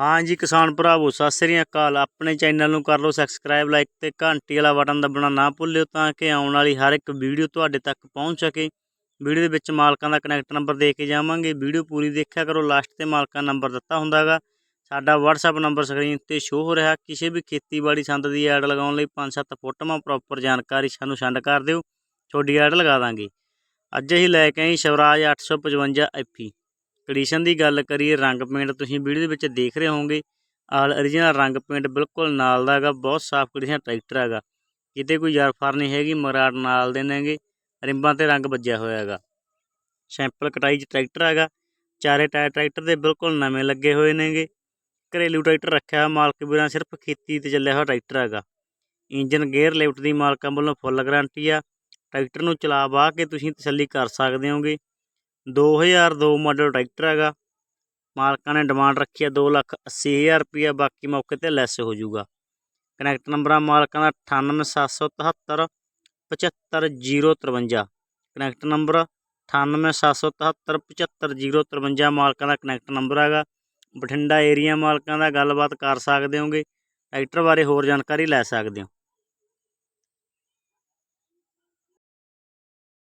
ਹਾਂਜੀ ਕਿਸਾਨ ਭਰਾਵੋ, ਸਤਿ ਸ੍ਰੀ ਅਕਾਲ। ਆਪਣੇ ਚੈਨਲ ਨੂੰ ਕਰ ਲਓ ਸਬਸਕ੍ਰਾਈਬ ਲਾਈਕ ਤੇ ਘੰਟੀ ਵਾਲਾ ਬਟਨ ਦਬਾਉਣਾ ਨਾ ਭੁੱਲਿਓ ਤਾਂ ਕਿ ਆਉਣ ਵਾਲੀ ਹਰ ਇੱਕ ਵੀਡੀਓ ਤੁਹਾਡੇ ਤੱਕ ਪਹੁੰਚ ਸਕੇ। ਵੀਡੀਓ ਦੇ ਵਿੱਚ ਮਾਲਕਾਂ ਦਾ ਕਨੈਕਟ ਨੰਬਰ ਦੇ ਕੇ ਜਾਵਾਂਗੇ। ਵੀਡੀਓ ਪੂਰੀ ਦੇਖਿਆ ਕਰੋ ਲਾਸਟ ਤੇ ਮਾਲਕਾਂ ਨੰਬਰ ਦਿੱਤਾ ਹੁੰਦਾਗਾ। ਸਾਡਾ WhatsApp ਨੰਬਰ ਸਕਰੀਨ ਤੇ ਸ਼ੋ ਹੋ ਰਿਹਾ। ਕਿਸੇ ਵੀ ਖੇਤੀਬਾੜੀ ਸੰਦ ਦੀ ਐਡ ਲਗਾਉਣ ਲਈ 5-7 ਫੋਟੋਆਂ ਪ੍ਰੋਪਰ ਜਾਣਕਾਰੀ ਸਾਨੂੰ ਸੈਂਡ ਕਰ ਦਿਓ। ਤੁਹਾਡੀ ਐਡ ਲਗਾ ਦਾਂਗੇ। ਅੱਜ ਅਸੀਂ ਲੈ ਕੇ ਆਏ ਸ਼ਿਵਰਾਜ 855 ਐਫੀ ਕੰਡੀਸ਼ਨ ਦੀ ਗੱਲ ਕਰੀਏ, ਰੰਗ ਪੇਂਟ ਤੁਸੀਂ ਵੀਡੀਓ ਦੇ ਵਿੱਚ ਦੇਖ ਰਹੇ ਹੋਵੋਗੇ। ਆਲ origignal ਰੰਗ ਪੇਂਟ ਬਿਲਕੁਲ ਨਾਲ ਦਾ ਹੈਗਾ, ਬਹੁਤ ਸਾਫ਼ ਕੰਡੀਸ਼ਨ ਟਰੈਕਟਰ ਹੈਗਾ। ਕਿਤੇ ਕੋਈ ਯਾਰਫਾਰ ਨਹੀਂ ਹੈਗੀ, ਮਰਾੜ ਨਾਲ ਦੇ ਨੇਗੇ, ਰਿੰਬਾਂ ਤੇ ਰੰਗ ਵੱਜਿਆ ਹੋਇਆ ਹੈਗਾ। ਸੈਂਪਲ ਕਟਾਈ 'ਚ ਟਰੈਕਟਰ ਹੈਗਾ। ਚਾਰੇ ਟਾਇਰ ਟਰੈਕਟਰ ਦੇ ਬਿਲਕੁਲ ਨਵੇਂ ਲੱਗੇ ਹੋਏ ਨੇਗੇ। ਘਰੇਲੂ ਟਰੈਕਟਰ ਰੱਖਿਆ ਹੋਇਆ, ਮਾਲਕ ਵੀਰਾਂ ਸਿਰਫ ਖੇਤੀ ਤੇ ਚੱਲਿਆ ਹੋਇਆ ਟਰੈਕਟਰ ਹੈਗਾ। ਇੰਜਨ ਗੇਅਰ ਲਿਫਟ ਦੀ ਮਾਲਕਾਂ ਵੱਲੋਂ ਫੁੱਲ ਗਾਰੰਟੀ ਆ। ਟਰੈਕਟਰ ਨੂੰ ਚਲਾ ਬਾਹ ਕੇ ਤੁਸੀਂ ਤਸੱਲੀ ਕਰ ਸਕਦੇ ਹੋਗੇ 2002 ਮਾਡਲ ਟਰੈਕਟਰ ਹੈਗਾ। ਮਾਲਕਾਂ ਨੇ ਡਿਮਾਂਡ ਰੱਖੀ ਹੈ 280000 ਰੁਪਇਆ ਬਾਕੀ ਮੌਕੇ ਤੇ ਲੈਸ ਹੋ ਜਾਊਗਾ। ਕਨੈਕਟ ਨੰਬਰਾਂ ਮਾਲਕਾਂ ਦਾ 98773 75053 ਕਨੈਕਟ ਨੰਬਰ 98773 75053 ਮਾਲਕਾਂ ਦਾ ਕਨੈਕਟ ਨੰਬਰ ਹੈਗਾ। ਬਠਿੰਡਾ ਏਰੀਆ ਮਾਲਕਾਂ ਦਾ ਗੱਲਬਾਤ ਕਰ ਸਕਦੇ ਹੋਗੇ। ਟਰੈਕਟਰ ਬਾਰੇ ਹੋਰ ਜਾਣਕਾਰੀ ਲੈ ਸਕਦੇ ਹੋ।